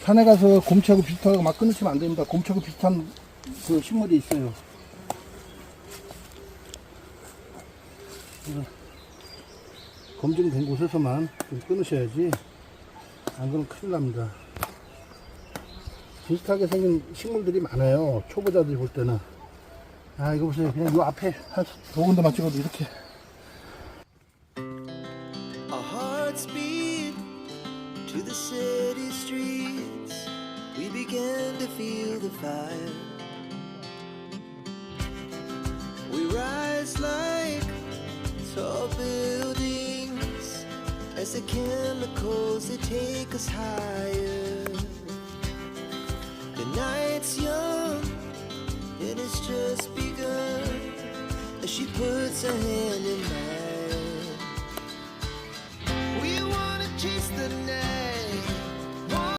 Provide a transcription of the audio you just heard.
산에 가서 곰치하고 비슷하고 막 끊으시면 안 됩니다. 곰치하고 비슷한 그 식물이 있어요. 검증된 곳에서만 좀 끊으셔야지. 안 그러면 큰일 납니다. 비슷하게 생긴 식물들이 많아요. 초보자들이 볼 때는. 아, 이거 보세요. 그냥 요 앞에 한 두 군데만 찍어도 이렇게. To the city streets. We began to feel the fire. We rise like tall buildings as the chemicals they take us higher. The night's young and it's just begun as she puts her hand